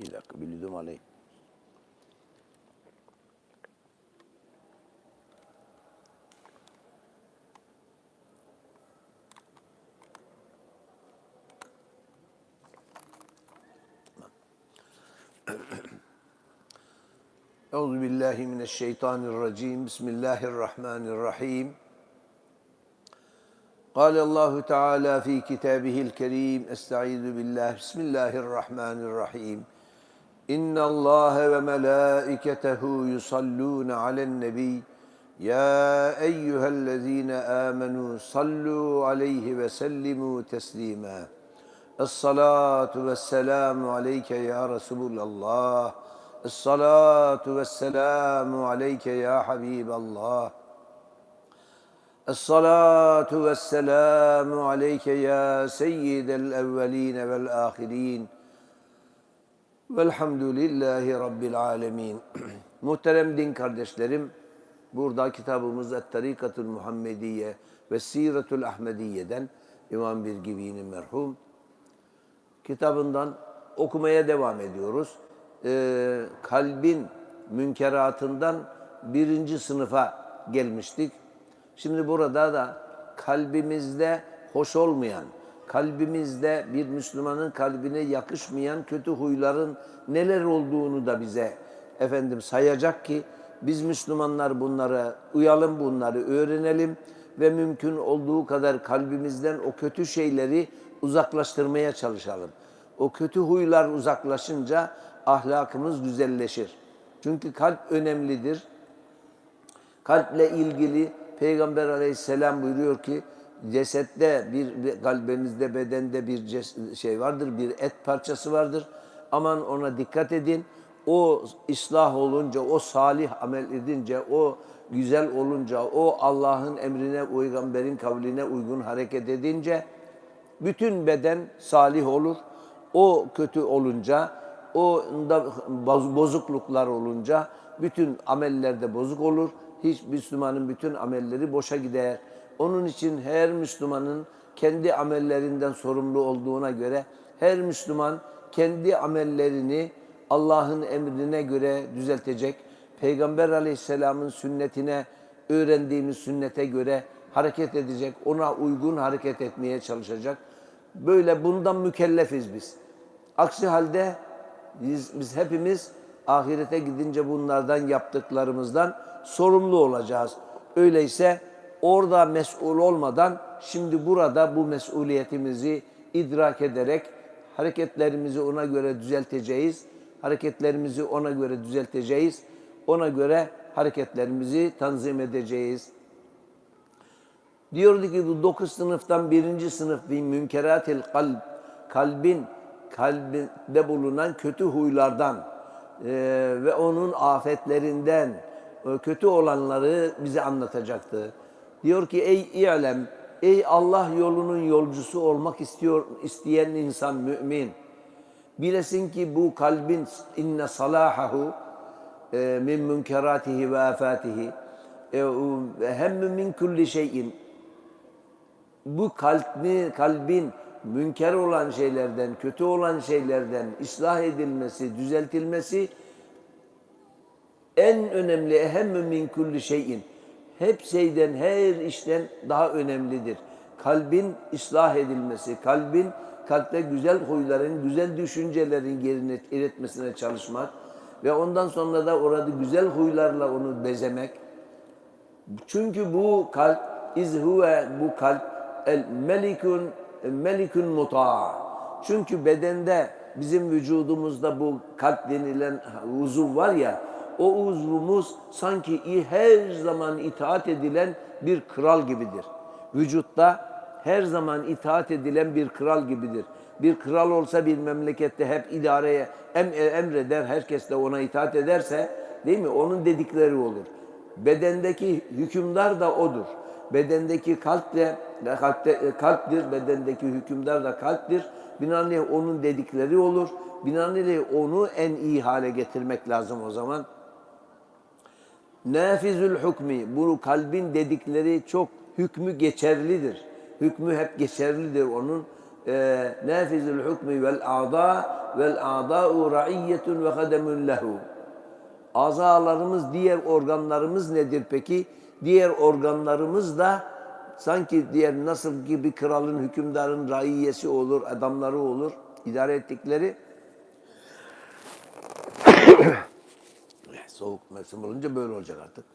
Bir dakika bir lidum alayım. Euzu billahi mineşşeytanirracim. Bismillahirrahmanirrahim. قال الله تعالى في كتابه الكريم استعيذ بالله بسم الله الرحمن الرحيم إن الله وملائكته يصلون على النبي. يا أيها الذين آمنوا صلوا عليه وسلموا تسليما. الصلاة والسلام عليك يا رسول الله. الصلاة والسلام عليك يا حبيب الله. الصلاة والسلام عليك يا سيد الأولين والآخرين. Velhamdülillahi Rabbil Alemin. Muhterem din kardeşlerim, burada kitabımız Et-Tarikatul Muhammediye ve Siretul Ahmediye'den İmam Birgivi'nin merhum kitabından okumaya devam ediyoruz. Ee, kalbin münkeratından birinci sınıfa gelmiştik. Şimdi burada da kalbimizde hoş olmayan, kalbimizde bir Müslümanın kalbine yakışmayan kötü huyların neler olduğunu da bize efendim sayacak ki biz Müslümanlar bunlara uyalım, bunları öğrenelim ve mümkün olduğu kadar kalbimizden o kötü şeyleri uzaklaştırmaya çalışalım. O kötü huylar uzaklaşınca ahlakımız güzelleşir. Çünkü kalp önemlidir. Kalple ilgili Peygamber aleyhisselam buyuruyor ki cesette bir, bir kalbinizde bedende bir ces- şey vardır, bir et parçası vardır. Aman ona dikkat edin. O ıslah olunca, o salih amel edince, o güzel olunca, o Allah'ın emrine, peygamberin kavline uygun hareket edince bütün beden salih olur. O kötü olunca, o da boz- bozukluklar olunca bütün amellerde bozuk olur. Hiç Müslümanın bütün amelleri boşa gider. Onun için her Müslümanın kendi amellerinden sorumlu olduğuna göre her Müslüman kendi amellerini Allah'ın emrine göre düzeltecek. Peygamber aleyhisselamın sünnetine, öğrendiğimiz sünnete göre hareket edecek. Ona uygun hareket etmeye çalışacak. Böyle bundan mükellefiz biz. Aksi halde biz, biz hepimiz ahirete gidince bunlardan yaptıklarımızdan sorumlu olacağız. Öyleyse orada mesul olmadan şimdi burada bu mesuliyetimizi idrak ederek hareketlerimizi ona göre düzelteceğiz. Hareketlerimizi ona göre düzelteceğiz. Ona göre hareketlerimizi tanzim edeceğiz. Diyordu ki bu dokuz sınıftan birinci sınıf bir münkeratil kalb, kalbin kalbinde bulunan kötü huylardan e, ve onun afetlerinden e, kötü olanları bize anlatacaktı. Diyor ki ey İ'lem, ey Allah yolunun yolcusu olmak istiyor isteyen insan mümin. Bilesin ki bu kalbin inne salahahu e, min münkeratihi ve afatihi e, hem min kulli şeyin bu kalbi, kalbin münker olan şeylerden, kötü olan şeylerden ıslah edilmesi, düzeltilmesi en önemli ehemmü min kulli şeyin. Hep şeyden, her işten daha önemlidir. Kalbin ıslah edilmesi, kalbin kalpte güzel huyların, güzel düşüncelerin yerine iletmesine çalışmak ve ondan sonra da orada güzel huylarla onu bezemek. Çünkü bu kalp izhuve bu kalp el melikun melikun muta. Çünkü bedende bizim vücudumuzda bu kalp denilen uzuv var ya o uzvumuz sanki her zaman itaat edilen bir kral gibidir. Vücutta her zaman itaat edilen bir kral gibidir. Bir kral olsa bir memlekette hep idareye em, emreder, herkes de ona itaat ederse değil mi? Onun dedikleri olur. Bedendeki hükümdar da odur. Bedendeki kalp de kalpte, kalptir, bedendeki hükümdar da kalptir. Binaenaleyh onun dedikleri olur. Binaenaleyh onu en iyi hale getirmek lazım o zaman. Nafizül hükmü, bu kalbin dedikleri çok hükmü geçerlidir. Hükmü hep geçerlidir onun. E, Nafizül hükmü vel a'da vel a'da'u ra'iyyetun ve hademun lehu. Azalarımız, diğer organlarımız nedir peki? Diğer organlarımız da sanki diğer nasıl ki bir kralın, hükümdarın raiyesi olur, adamları olur, idare ettikleri. Soğuk mevsim olunca böyle olacak artık.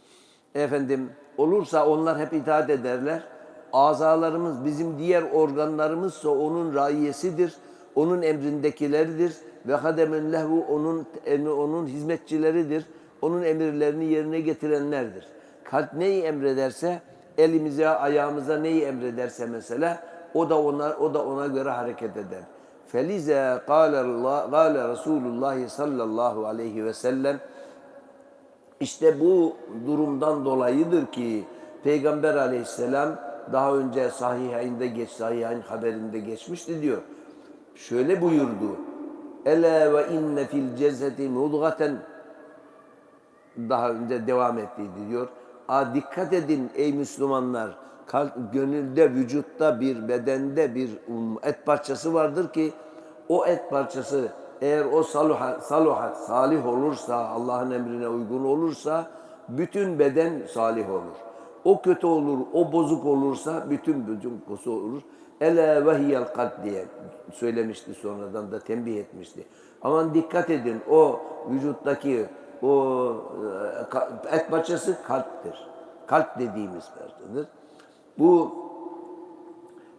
Efendim olursa onlar hep itaat ederler. Azalarımız bizim diğer organlarımızsa onun raiyesidir. Onun emrindekileridir. Ve hademen lehu onun onun hizmetçileridir. Onun emirlerini yerine getirenlerdir. Kalp neyi emrederse elimize, ayağımıza neyi emrederse mesela o da ona o da ona göre hareket eder. Felize kâle Allah kâle Resulullah sallallahu aleyhi ve sellem işte bu durumdan dolayıdır ki Peygamber aleyhisselam daha önce sahihinde geç sahihain haberinde geçmişti diyor. Şöyle buyurdu. Ela ve inne fil cezeti mudgaten daha önce devam ettiydi diyor. A dikkat edin ey Müslümanlar. Kalp, gönülde, vücutta bir, bedende bir um, et parçası vardır ki o et parçası eğer o saluhat, saluhat salih olursa, Allah'ın emrine uygun olursa bütün beden salih olur. O kötü olur, o bozuk olursa bütün bütün kosu olur. Ele ve hiyel kalp diye söylemişti sonradan da tembih etmişti. Aman dikkat edin o vücuttaki o e, et parçası kalptir. Kalp dediğimiz parçadır. Bu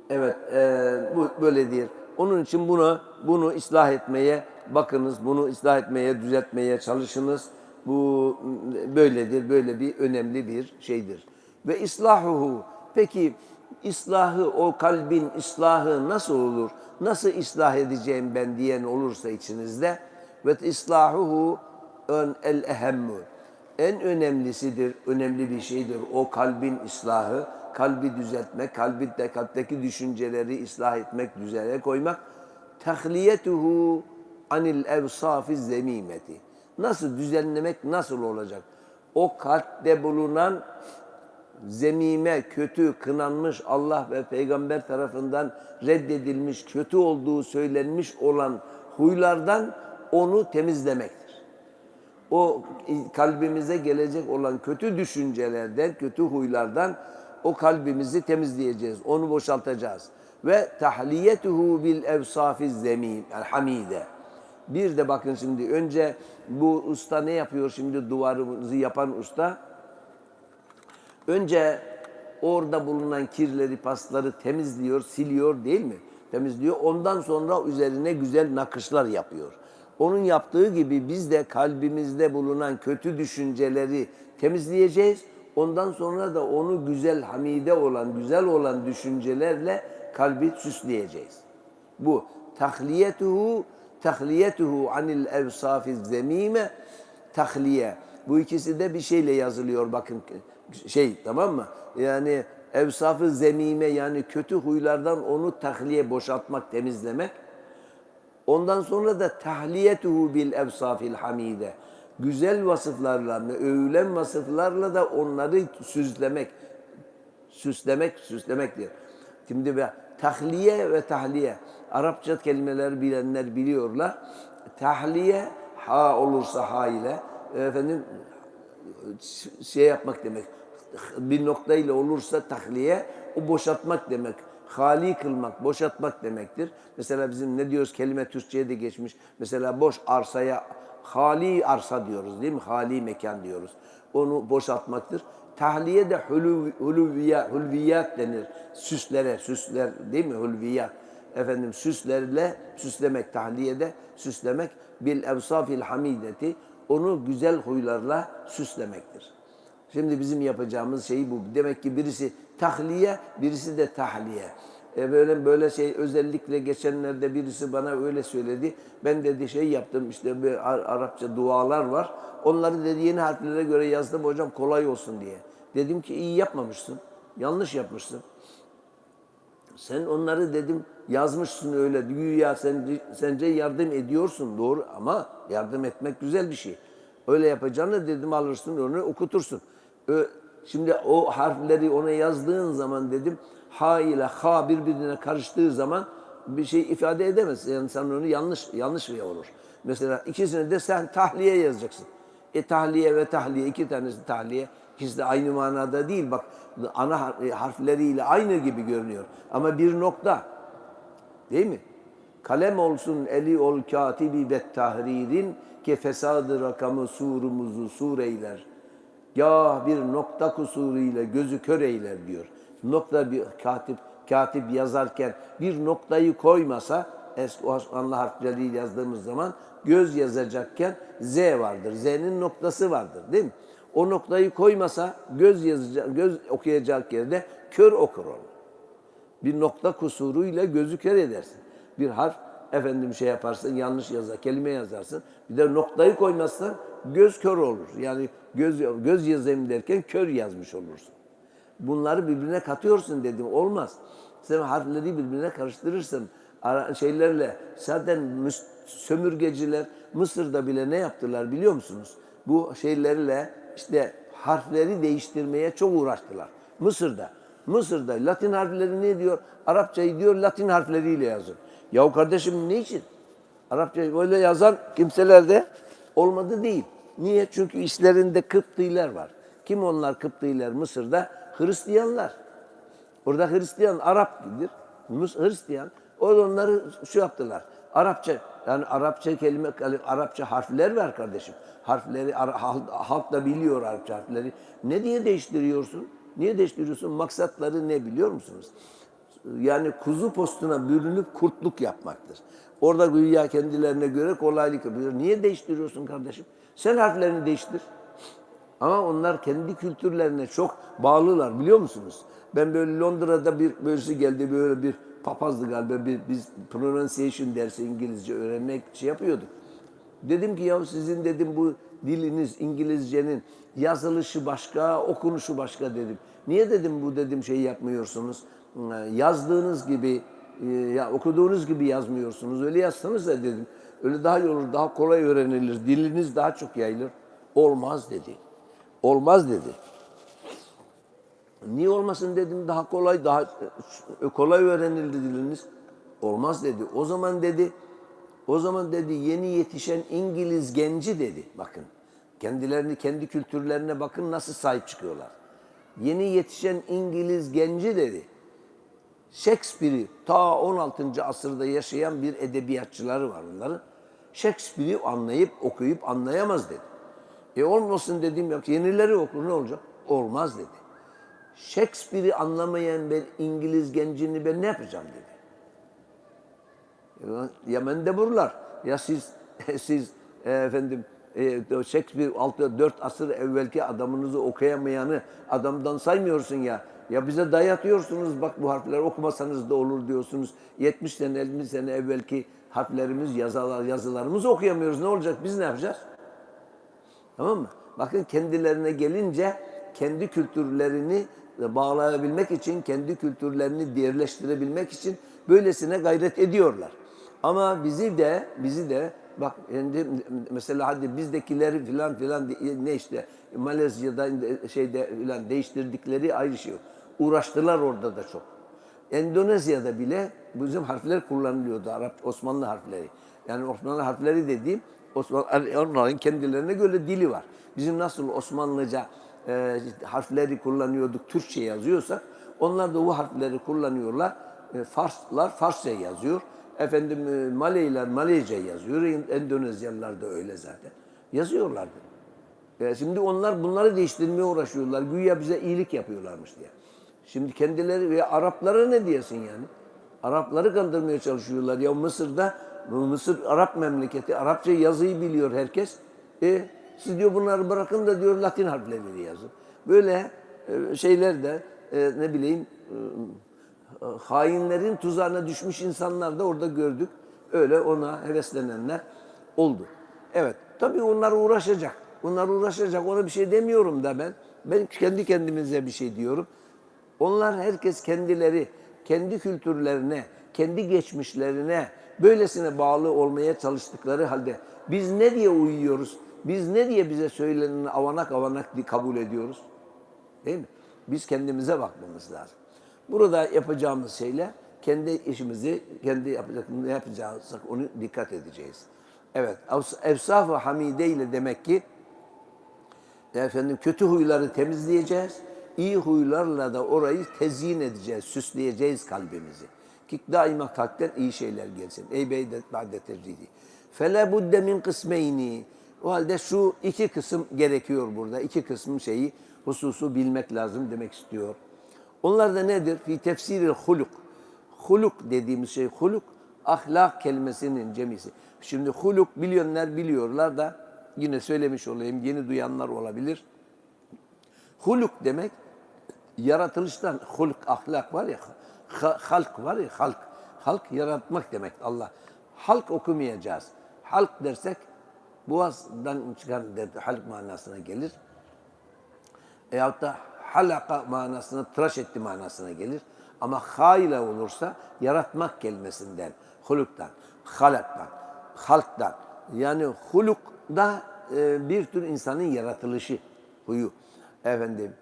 evet e, bu böyledir. Onun için bunu bunu ıslah etmeye bakınız, bunu ıslah etmeye, düzeltmeye çalışınız. Bu böyledir, böyle bir önemli bir şeydir. Ve islahuhu. Peki islahı, o kalbin islahı nasıl olur? Nasıl ıslah edeceğim ben diyen olursa içinizde ve islahuhu ön el ehemmu. En önemlisidir, önemli bir şeydir o kalbin islahı. Kalbi düzeltmek, kalbinde kalpteki düşünceleri ıslah etmek, düzene koymak. Tahliyetuhu anil evsafi zemimeti. Nasıl düzenlemek nasıl olacak? O kalpte bulunan zemime, kötü, kınanmış Allah ve peygamber tarafından reddedilmiş, kötü olduğu söylenmiş olan huylardan onu temizlemektir. O kalbimize gelecek olan kötü düşüncelerden, kötü huylardan o kalbimizi temizleyeceğiz, onu boşaltacağız. Ve tahliyetuhu bil evsafi zemim, yani hamide. Bir de bakın şimdi önce bu usta ne yapıyor şimdi duvarımızı yapan usta? Önce orada bulunan kirleri, pasları temizliyor, siliyor değil mi? Temizliyor. Ondan sonra üzerine güzel nakışlar yapıyor. Onun yaptığı gibi biz de kalbimizde bulunan kötü düşünceleri temizleyeceğiz. Ondan sonra da onu güzel, hamide olan, güzel olan düşüncelerle kalbi süsleyeceğiz. Bu tahliyetuhu tahliyetuhu anil evsafi zemime tahliye. Bu ikisi de bir şeyle yazılıyor bakın şey tamam mı? Yani evsafı zemime yani kötü huylardan onu tahliye boşaltmak, temizlemek. Ondan sonra da tahliyetuhu bil evsafil hamide. Güzel vasıflarla, övülen vasıflarla da onları süslemek. Süslemek, süslemek diyor. Şimdi be, tahliye ve tahliye. Arapça kelimeler bilenler biliyorlar. Tahliye ha olursa ha ile efendim şey yapmak demek. Bir noktayla olursa tahliye o boşaltmak demek. Hali kılmak, boşaltmak demektir. Mesela bizim ne diyoruz kelime Türkçe'ye de geçmiş. Mesela boş arsaya hali arsa diyoruz değil mi? Hali mekan diyoruz. Onu boşaltmaktır. Tahliye de huluv, hulviyat denir. Süslere, süsler değil mi? Hulviyat. Efendim süslerle süslemek, tahliyede süslemek bil evsafil hamideti onu güzel huylarla süslemektir. Şimdi bizim yapacağımız şey bu. Demek ki birisi tahliye, birisi de tahliye. E böyle böyle şey özellikle geçenlerde birisi bana öyle söyledi. Ben dedi şey yaptım işte bir Arapça dualar var. Onları dedi yeni harflere göre yazdım hocam kolay olsun diye. Dedim ki iyi yapmamışsın. Yanlış yapmışsın. Sen onları dedim yazmışsın öyle güya sen sence yardım ediyorsun doğru ama yardım etmek güzel bir şey. Öyle yapacağını dedim alırsın onu okutursun. Şimdi o harfleri ona yazdığın zaman dedim ha ile ha birbirine karıştığı zaman bir şey ifade edemez. Yani sen onu yanlış yanlış bir olur. Mesela ikisini de sen tahliye yazacaksın. E tahliye ve tahliye iki tanesi tahliye. İkisi de aynı manada değil. Bak ana e, harfleriyle aynı gibi görünüyor. Ama bir nokta. Değil mi? Kalem olsun eli ol katibi ve tahririn ki fesadı rakamı surumuzu sur Ya bir nokta kusuruyla gözü kör eyler diyor. Nokta bir katip katip yazarken bir noktayı koymasa eski Osmanlı harfleriyle yazdığımız zaman göz yazacakken Z vardır. Z'nin noktası vardır değil mi? O noktayı koymasa göz yazacak, göz okuyacak yerde kör okur onu bir nokta kusuruyla gözü kör edersin. Bir harf efendim şey yaparsın, yanlış yazar, kelime yazarsın. Bir de noktayı koymazsan göz kör olur. Yani göz göz yazayım derken kör yazmış olursun. Bunları birbirine katıyorsun dedim. Olmaz. Sen harfleri birbirine karıştırırsın. Ara- şeylerle zaten müs- sömürgeciler Mısır'da bile ne yaptılar biliyor musunuz? Bu şeylerle işte harfleri değiştirmeye çok uğraştılar. Mısır'da. Mısır'da Latin harfleri ne diyor? Arapçayı diyor Latin harfleriyle yazın. Yahu kardeşim ne için? Arapçayı böyle yazan kimseler de olmadı değil. Niye? Çünkü işlerinde Kıptiler var. Kim onlar Kıptiler Mısır'da? Hristiyanlar. Orada Hristiyan, Arap gibidir. Hristiyan. O da onları şu yaptılar. Arapça, yani Arapça kelime, Arapça harfler var kardeşim. Harfleri, halk da biliyor Arapça harfleri. Ne diye değiştiriyorsun? Niye değiştiriyorsun? Maksatları ne biliyor musunuz? Yani kuzu postuna bürünüp kurtluk yapmaktır. Orada güya kendilerine göre kolaylık yapıyor. Niye değiştiriyorsun kardeşim? Sen harflerini değiştir. Ama onlar kendi kültürlerine çok bağlılar biliyor musunuz? Ben böyle Londra'da bir birisi geldi böyle bir papazdı galiba bir, biz pronunciation dersi İngilizce öğrenmek şey yapıyorduk. Dedim ki ya sizin dedim bu diliniz İngilizcenin yazılışı başka, okunuşu başka dedim. Niye dedim bu dedim şey yapmıyorsunuz? Yazdığınız gibi, e, ya okuduğunuz gibi yazmıyorsunuz. Öyle yazsanız da dedim. Öyle daha iyi olur, daha kolay öğrenilir. Diliniz daha çok yayılır. Olmaz dedi. Olmaz dedi. Niye olmasın dedim daha kolay daha e, kolay öğrenildi diliniz. Olmaz dedi. O zaman dedi o zaman dedi yeni yetişen İngiliz genci dedi. Bakın kendilerini kendi kültürlerine bakın nasıl sahip çıkıyorlar. Yeni yetişen İngiliz genci dedi. Shakespeare'i ta 16. asırda yaşayan bir edebiyatçıları var onların. Shakespeare'i anlayıp okuyup anlayamaz dedi. E olmasın dedim yok. Yenileri okur ne olacak? Olmaz dedi. Shakespeare'i anlamayan ben İngiliz gencini ben ne yapacağım dedi. Ya- Ya mendeburlar ya siz siz e, efendim e, Shakespeare 6 4 asır evvelki adamınızı okuyamayanı adamdan saymıyorsun ya. Ya bize dayatıyorsunuz bak bu harfleri okumasanız da olur diyorsunuz. 70 sene 50 sene evvelki harflerimiz yazılar yazılarımızı okuyamıyoruz. Ne olacak? Biz ne yapacağız? Tamam mı? Bakın kendilerine gelince kendi kültürlerini bağlayabilmek için, kendi kültürlerini diğerleştirebilmek için böylesine gayret ediyorlar. Ama bizi de bizi de bak şimdi mesela hadi bizdekileri filan filan ne işte Malezya'da şeyde filan değiştirdikleri ayrı şey. Uğraştılar orada da çok. Endonezya'da bile bizim harfler kullanılıyordu Arap Osmanlı harfleri. Yani Osmanlı harfleri dediğim Osmanlı, onların kendilerine göre dili var. Bizim nasıl Osmanlıca e, harfleri kullanıyorduk, Türkçe yazıyorsak onlar da bu harfleri kullanıyorlar. E, Farslar Farsça yazıyor. Efendim e, Maleyler Maleyce yazıyor. Endonezyalılar da öyle zaten. Yazıyorlardı. E, şimdi onlar bunları değiştirmeye uğraşıyorlar. Güya bize iyilik yapıyorlarmış diye. Şimdi kendileri ve Araplara ne diyorsun yani? Arapları kandırmaya çalışıyorlar. Ya Mısır'da, Mısır Arap memleketi, Arapça yazıyı biliyor herkes. E, siz diyor bunları bırakın da diyor Latin harfleriyle yazın. Böyle e, şeyler de e, ne bileyim e, hainlerin tuzağına düşmüş insanlar da orada gördük. Öyle ona heveslenenler oldu. Evet, tabii onlar uğraşacak. Onlar uğraşacak. Ona bir şey demiyorum da ben. Ben kendi kendimize bir şey diyorum. Onlar herkes kendileri, kendi kültürlerine, kendi geçmişlerine böylesine bağlı olmaya çalıştıkları halde biz ne diye uyuyoruz? Biz ne diye bize söyleneni avanak avanak diye kabul ediyoruz? Değil mi? Biz kendimize bakmamız lazım. Burada yapacağımız şeyler kendi işimizi kendi yapacak ne yapacağızsak onu dikkat edeceğiz. Evet, evsaf ve hamide ile demek ki efendim kötü huyları temizleyeceğiz. İyi huylarla da orayı tezyin edeceğiz, süsleyeceğiz kalbimizi. Ki daima kalpten iyi şeyler gelsin. Ey beydet ba'de tecridi. Fele budde min kısmeyni. O halde şu iki kısım gerekiyor burada. İki kısım şeyi, hususu bilmek lazım demek istiyor. Onlar da nedir? Fi tefsiril huluk. Huluk dediğimiz şey huluk, ahlak kelimesinin cemisi. Şimdi huluk bilenler biliyorlar da yine söylemiş olayım, yeni duyanlar olabilir. Huluk demek yaratılıştan huluk ahlak var ya ha- halk var ya halk. Halk yaratmak demek Allah. Halk okumayacağız. Halk dersek boğazdan çıkan der, halk manasına gelir. Eyahut da halaka manasına tıraş etti manasına gelir. Ama ha ile olursa yaratmak kelimesinden huluktan halaktan halktan. Yani huluk da e, bir tür insanın yaratılışı huyu. Efendim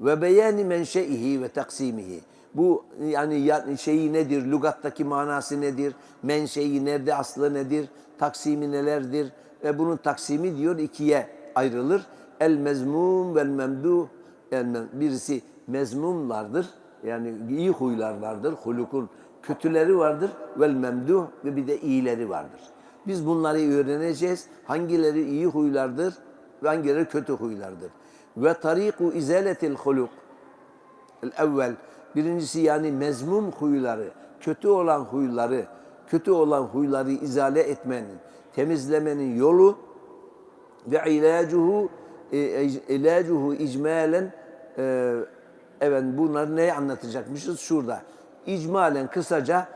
ve beyani menşeihi ve taksimihi. Bu yani ya- şeyi nedir, lügattaki manası nedir, menşei nerede, aslı nedir, taksimi nelerdir ve bunun taksimi diyor ikiye ayrılır. El mezmum vel memduh. Yani birisi mezmumlardır, yani iyi huylar vardır, hulukun kötüleri vardır vel memduh ve bir de iyileri vardır. Biz bunları öğreneceğiz. Hangileri iyi huylardır hangileri kötü huylardır ve tariku izaletil huluk. El evvel birincisi yani mezmum huyları, kötü olan huyları, kötü olan huyları izale etmenin, temizlemenin yolu ve ilacuhu e, e, ilacuhu icmalen e, evet bunlar neyi anlatacakmışız şurada. İcmalen kısaca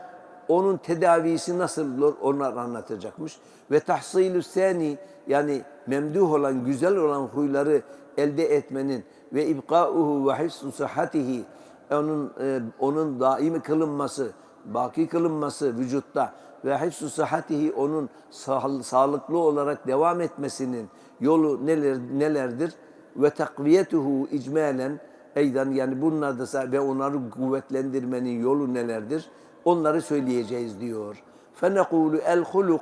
onun tedavisi nasıl olur onlar anlatacakmış. Ve tahsilü seni yani memduh olan, güzel olan huyları elde etmenin ve ibkauhu ve hifzu sıhhatihi onun e, onun daimi kılınması, baki kılınması vücutta ve hifzu sıhhatihi onun sağ- sağlıklı olarak devam etmesinin yolu neler nelerdir? Ve takviyetuhu icmalen eydan yani bunlar da sa- ve onları kuvvetlendirmenin yolu nelerdir? Onları söyleyeceğiz diyor. Fenekulu el huluk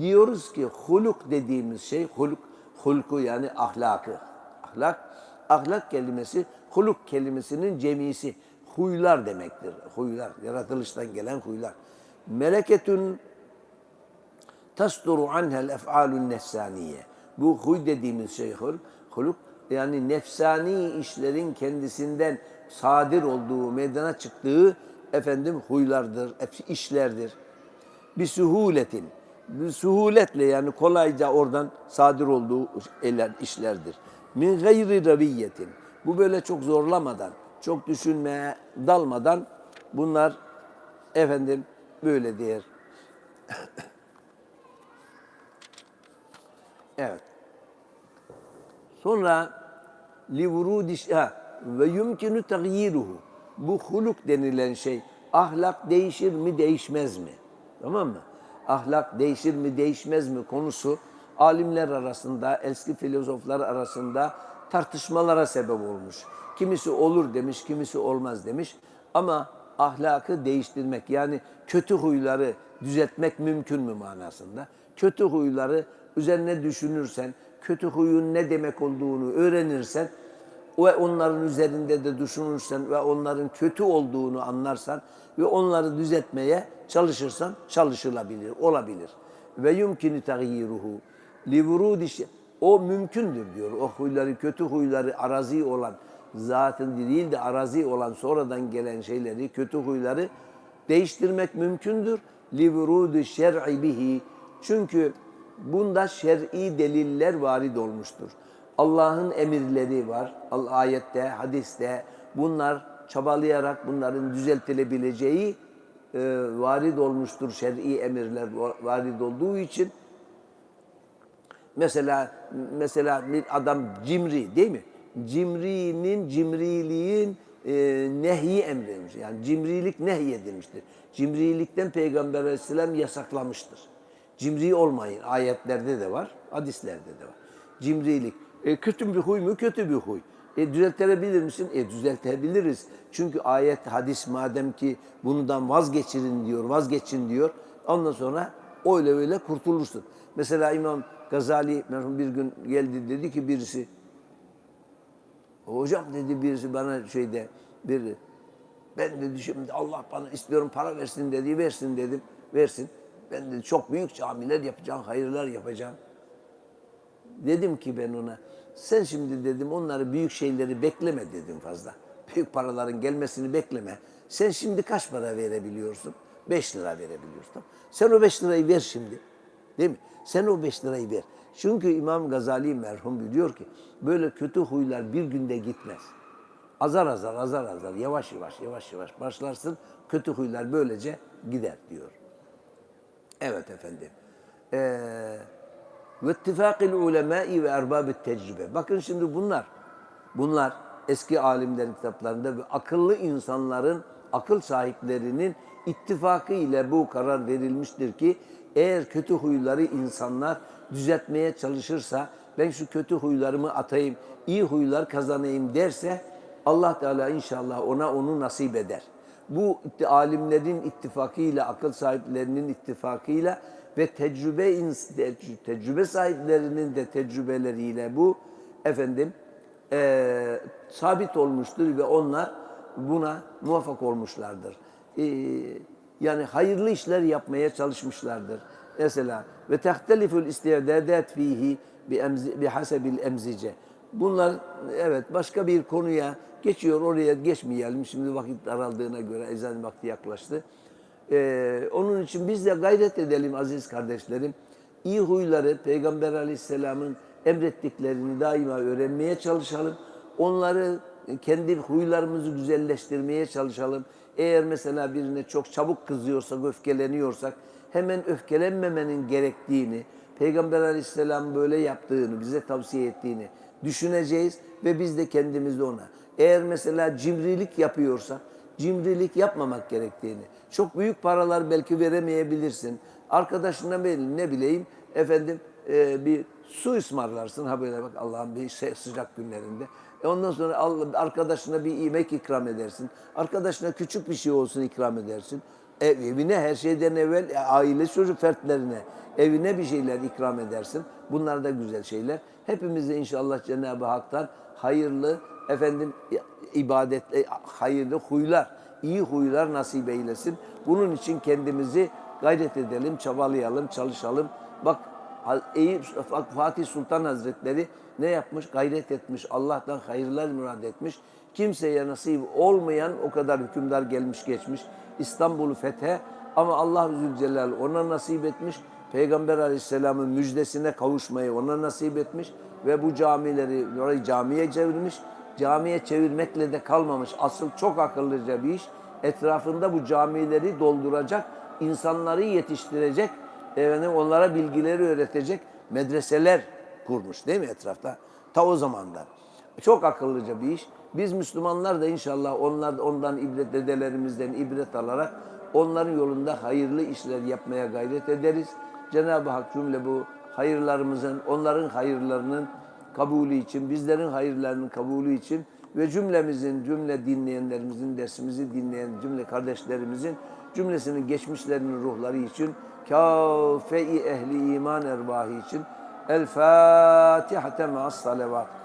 diyoruz ki huluk dediğimiz şey huluk hulku yani ahlakı. Ahlak ahlak kelimesi huluk kelimesinin cemisi. Huylar demektir. Huylar yaratılıştan gelen huylar. Meleketün tasduru anhel ef'alun nefsaniye. Bu huy dediğimiz şey hul, huluk yani nefsani işlerin kendisinden sadir olduğu, meydana çıktığı efendim huylardır, işlerdir. Bir suhuletin, suhuletle yani kolayca oradan sadir olduğu eller, işlerdir. Min gayri raviyetin. Bu böyle çok zorlamadan, çok düşünmeye dalmadan bunlar efendim böyle diyor. Evet. Sonra li vurudi ve yumkinu tagyiruhu. Bu huluk denilen şey ahlak değişir mi değişmez mi? Tamam mı? Ahlak değişir mi değişmez mi konusu alimler arasında, eski filozoflar arasında tartışmalara sebep olmuş. Kimisi olur demiş, kimisi olmaz demiş. Ama ahlakı değiştirmek yani kötü huyları düzeltmek mümkün mü manasında? Kötü huyları üzerine düşünürsen, kötü huyun ne demek olduğunu öğrenirsen ve onların üzerinde de düşünürsen ve onların kötü olduğunu anlarsan ve onları düzeltmeye çalışırsan çalışılabilir, olabilir. Ve yumkini tagyiruhu li vurudi o mümkündür diyor. O huyları, kötü huyları arazi olan zatın değil de arazi olan sonradan gelen şeyleri, kötü huyları değiştirmek mümkündür. Li vurudi şer'i bihi. Çünkü bunda şer'i deliller varid olmuştur. Allah'ın emirleri var. Ayette, hadiste bunlar çabalayarak bunların düzeltilebileceği e, varid olmuştur. Şer'i emirler va- varid olduğu için mesela mesela bir adam cimri değil mi? Cimrinin cimriliğin e, nehyi emredilmiş. Yani cimrilik nehyedilmiştir. Cimrilikten Peygamber Aleyhisselam yasaklamıştır. Cimri olmayın. Ayetlerde de var, hadislerde de var. Cimrilik. E, kötü bir huy mu? Kötü bir huy. E düzeltebilir misin? E düzeltebiliriz. Çünkü ayet, hadis madem ki bundan vazgeçirin diyor, vazgeçin diyor. Ondan sonra öyle öyle kurtulursun. Mesela İmam Gazali merhum bir gün geldi dedi ki birisi Hocam dedi birisi bana şeyde bir ben dedi şimdi Allah bana istiyorum para versin dedi versin dedim versin. Ben dedi çok büyük camiler yapacağım, hayırlar yapacağım. Dedim ki ben ona sen şimdi dedim onları büyük şeyleri bekleme dedim fazla. Büyük paraların gelmesini bekleme. Sen şimdi kaç para verebiliyorsun? 5 lira verebiliyorsun. Sen o 5 lirayı ver şimdi. Değil mi? Sen o 5 lirayı ver. Çünkü İmam Gazali merhum diyor ki böyle kötü huylar bir günde gitmez. Azar azar azar azar yavaş yavaş yavaş yavaş başlarsın kötü huylar böylece gider diyor. Evet efendim. Ee, ve ittifakil ulemai ve erbabit tecrübe. Bakın şimdi bunlar, bunlar eski alimlerin kitaplarında ve akıllı insanların, akıl sahiplerinin ittifakı ile bu karar verilmiştir ki eğer kötü huyları insanlar düzeltmeye çalışırsa ben şu kötü huylarımı atayım, iyi huylar kazanayım derse Allah Teala inşallah ona onu nasip eder. Bu alimlerin ittifakıyla, akıl sahiplerinin ittifakıyla ve tecrübe tecrübe sahiplerinin de tecrübeleriyle bu efendim eee, sabit olmuştur ve onlar buna muvaffak olmuşlardır. Eee, yani hayırlı işler yapmaya çalışmışlardır. Mesela ve tehteliful istidadat fihi bi hasebil emzice. Bunlar evet başka bir konuya geçiyor oraya geçmeyelim. Şimdi vakit daraldığına göre ezan vakti yaklaştı. Ee, onun için biz de gayret edelim aziz kardeşlerim. İyi huyları Peygamber Aleyhisselam'ın emrettiklerini daima öğrenmeye çalışalım. Onları kendi huylarımızı güzelleştirmeye çalışalım. Eğer mesela birine çok çabuk kızıyorsak, öfkeleniyorsak hemen öfkelenmemenin gerektiğini, Peygamber Aleyhisselam böyle yaptığını, bize tavsiye ettiğini düşüneceğiz ve biz de kendimizi ona. Eğer mesela cimrilik yapıyorsak, cimrilik yapmamak gerektiğini, çok büyük paralar belki veremeyebilirsin. Arkadaşına ben ne bileyim efendim e, bir su ısmarlarsın ha böyle bak Allah'ın bir şey, sıcak günlerinde. E ondan sonra arkadaşına bir yemek ikram edersin. Arkadaşına küçük bir şey olsun ikram edersin. Ev, evine her şeyden evvel e, aile çocuk fertlerine evine bir şeyler ikram edersin. Bunlar da güzel şeyler. Hepimize inşallah Cenab-ı Hak'tan hayırlı efendim ibadet e, hayırlı huylar, iyi huylar nasip eylesin. Bunun için kendimizi gayret edelim, çabalayalım, çalışalım. Bak Eyüp Fatih Sultan Hazretleri ne yapmış? Gayret etmiş. Allah'tan hayırlar murad etmiş. Kimseye nasip olmayan o kadar hükümdar gelmiş geçmiş. İstanbul'u fethe ama Allah Zülcelal ona nasip etmiş. Peygamber Aleyhisselam'ın müjdesine kavuşmayı ona nasip etmiş ve bu camileri orayı camiye çevirmiş. Camiye çevirmekle de kalmamış. Asıl çok akıllıca bir iş. Etrafında bu camileri dolduracak, insanları yetiştirecek, efendim onlara bilgileri öğretecek medreseler kurmuş değil mi etrafta? Ta o zamandan. Çok akıllıca bir iş. Biz Müslümanlar da inşallah onlar ondan ibret dedelerimizden ibret alarak onların yolunda hayırlı işler yapmaya gayret ederiz. Cenab-ı Hak cümle bu hayırlarımızın, onların hayırlarının kabulü için, bizlerin hayırlarının kabulü için ve cümlemizin, cümle dinleyenlerimizin, dersimizi dinleyen cümle kardeşlerimizin cümlesinin geçmişlerinin ruhları için, kâfe-i ehli iman ervahı için El Fatiha ma'as salavat.